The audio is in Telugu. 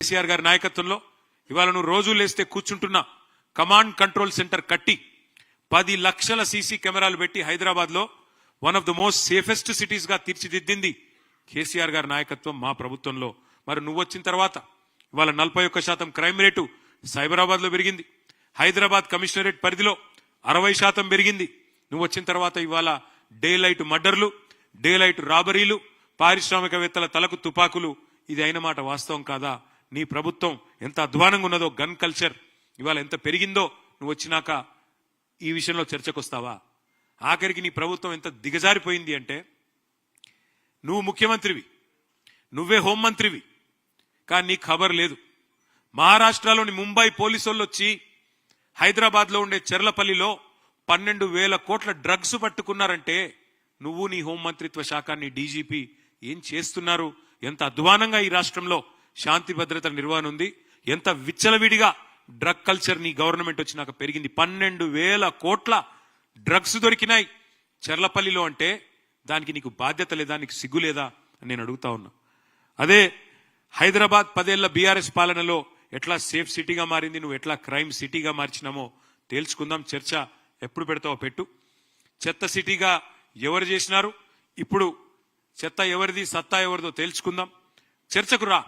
కేసీఆర్ గారి నాయకత్వంలో ఇవాళ నువ్వు రోజు లేస్తే కూర్చుంటున్న. కమాండ్ కంట్రోల్ సెంటర్ కట్టి పది లక్షల సీసీ కెమెరాలు పెట్టి హైదరాబాద్లో one of the most safest సిటీస్గా తీర్చిదిద్దింది కేసీఆర్ గారి నాయకత్వం మా ప్రభుత్వంలో. మరి నువ్వు వచ్చిన తర్వాత ఇవాళ నలభై ఒక్క శాతం క్రైమ్ రేటు సైబరాబాద్లో పెరిగింది. హైదరాబాద్ కమిషనరేట్ పరిధిలో అరవై శాతం పెరిగింది. నువ్వు వచ్చిన తర్వాత ఇవాళ డే లైట్ మర్డర్లు డే లైట్ రాబరీలు పారిశ్రామికవేత్తల తలకు తుపాకులు ఇది అయిన మాట వాస్తవం కాదా? నీ ప్రభుత్వం ఎంత అధ్వానంగా ఉన్నదో గన్ కల్చర్ ఇవాళ ఎంత పెరిగిందో నువ్వు వచ్చినాక ఈ విషయంలో చర్చకొస్తావా? ఆఖరికి నీ ప్రభుత్వం ఎంత దిగజారిపోయింది అంటే నువ్వు ముఖ్యమంత్రివి నువ్వే హోంమంత్రివి కానీ నీకు ఖబర్ లేదు. మహారాష్ట్రలోని ముంబై పోలీసు వాళ్ళు వచ్చి హైదరాబాద్లో ఉండే చెర్లపల్లిలో పన్నెండు వేల కోట్ల డ్రగ్స్ పట్టుకున్నారంటే నువ్వు నీ హోంమంత్రిత్వ శాఖ నీ డీజీపీ ఏం చేస్తున్నారు? ఎంత అధ్వానంగా ఈ రాష్ట్రంలో శాంతి భద్రత నిర్వహణ ఉంది. ఎంత విచ్చలవిడిగా డ్రగ్ కల్చర్ నీ గవర్నమెంట్ వచ్చినాక పెరిగింది. పన్నెండు వేల కోట్ల డ్రగ్స్ దొరికినాయి. చెర్లపల్లిలో అంటే దానికి నీకు బాధ్యత లేదా నీకు సిగ్గు లేదా అని నేను అడుగుతా ఉన్నా. అదే హైదరాబాద్ పదేళ్ళ బీఆర్ఎస్ పాలనలో ఎట్లా సేఫ్ సిటీగా మారింది నువ్వు ఎట్లా క్రైమ్ సిటీగా మార్చినామో తేల్చుకుందాం. చర్చ ఎప్పుడు పెడతావో పెట్టు. చెత్త సిటీగా ఎవరు చేసినారు? ఇప్పుడు చెత్త ఎవరిది సత్తా ఎవరిదో తేల్చుకుందాం. చర్చకు రా.